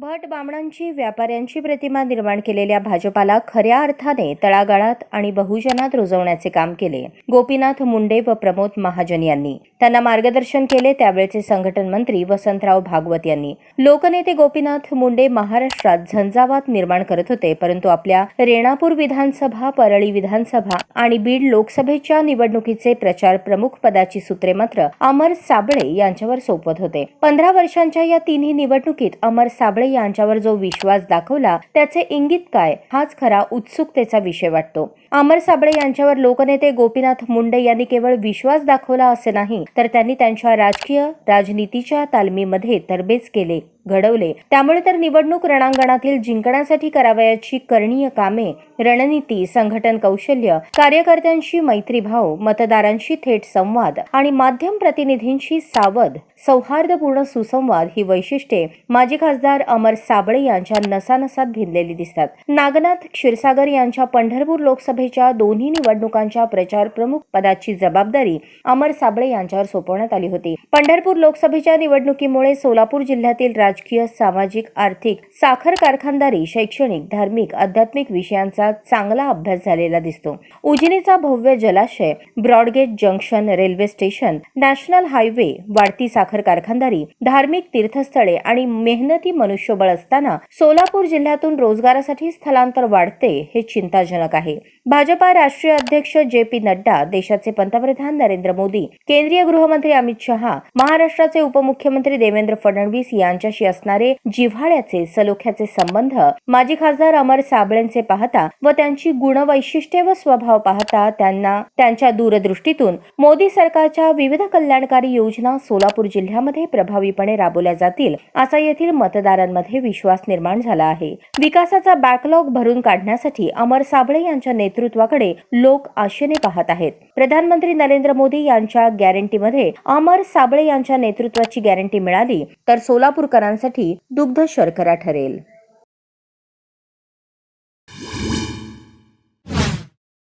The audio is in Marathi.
भट बामणांची व्यापाऱ्यांची प्रतिमा निर्माण केलेल्या भाजपाला खऱ्या अर्थाने तळागाळात आणि बहुजनात रुजवण्याचे काम केले. गोपीनाथ मुंडे व प्रमोद महाजन यांनी. त्यांना मार्गदर्शन केले त्यावेळचे संघटन मंत्री वसंतराव भागवत यांनी. लोकनेते गोपीनाथ मुंडे महाराष्ट्रात झंझावात निर्माण करत होते परंतु आपल्या रेणापूर विधानसभा परळी विधानसभा आणि बीड लोकसभेच्या निवडणुकीचे प्रचार प्रमुख पदाची सूत्रे मात्र अमर साबळे यांच्यावर सोपवत होते. पंधरा वर्षांच्या या तिन्ही निवडणुकीत अमर साबळे यांच्यावर जो विश्वास दाखवला त्याचे इंगित काय? हाच खरा उत्सुकतेचा विषय वाटतो. अमर साबळे यांच्यावर लोकनेते गोपीनाथ मुंडे यांनी केवळ विश्वास दाखवला असे नाही तर त्यांनी त्यांच्या राजकीय राजनीतीच्या तालमीमध्ये तरबेज केले. घडवले. त्यामुळे तर निवडणूक रणांगणातील जिंकण्यासाठी करावयाची करणीय कामे रणनीती संघटन कौशल्य कार्यकर्त्यांशी मैत्रीभाव मतदारांशी थेट संवाद आणि माध्यम प्रतिनिधींशी सावध सौहार्दपूर्ण सुसंवाद ही वैशिष्ट्ये माजी खासदार अमर साबळे यांच्या नसानसात भिनलेली दिसतात. नागनाथ क्षीरसागर यांच्या पंढरपूर लोकसभेच्या दोन्ही निवडणुकांच्या प्रचार प्रमुख पदाची जबाबदारी अमर साबळे यांच्यावर सोपवण्यात आली होती. पंढरपूर लोकसभेच्या निवडणुकीमुळे सोलापूर जिल्ह्यातील राज राजकीय सामाजिक आर्थिक साखर कारखानदारी शैक्षणिक धार्मिक आध्यात्मिक विषयांचा चांगला अभ्यास झालेला दिसतो. उजनीचा भव्य जलाशय broad gauge junction railway station national highway वाढती साखर कारखानदारी धार्मिक तीर्थस्थळे आणि मेहनती मनुष्यबळ असताना सोलापूर जिल्ह्यातून रोजगारासाठी स्थलांतर वाढते हे चिंताजनक आहे. भाजपा राष्ट्रीय अध्यक्ष जे पी नड्डा देशाचे पंतप्रधान नरेंद्र मोदी केंद्रीय गृहमंत्री अमित शहा महाराष्ट्राचे उपमुख्यमंत्री देवेंद्र फडणवीस यांच्याशी असणारे जिव्हाळ्याचे सलोख्याचे संबंध माजी खासदार अमर साबळेंचे पाहता व त्यांची गुणवैशिष्ट्ये व स्वभाव पाहता त्यांना त्यांच्या दूरदृष्टीतून मोदी सरकारच्या विविध कल्याणकारी योजना सोलापूर जिल्ह्यामध्ये प्रभावीपणे राबवल्या जातील असा येथील मतदारांमध्ये विश्वास निर्माण झाला आहे. विकासाचा बॅकलॉग भरून काढण्यासाठी अमर साबळे यांच्या नेतृत्वाकडे लोक आशेने पाहत आहेत. प्रधानमंत्री नरेंद्र मोदी यांच्या गॅरंटीमध्ये अमर साबळे यांच्या नेतृत्वाची गॅरंटी मिळाली तर सोलापूरकरांना जनावरांसाठी दुग्ध शर्करा ठरेल.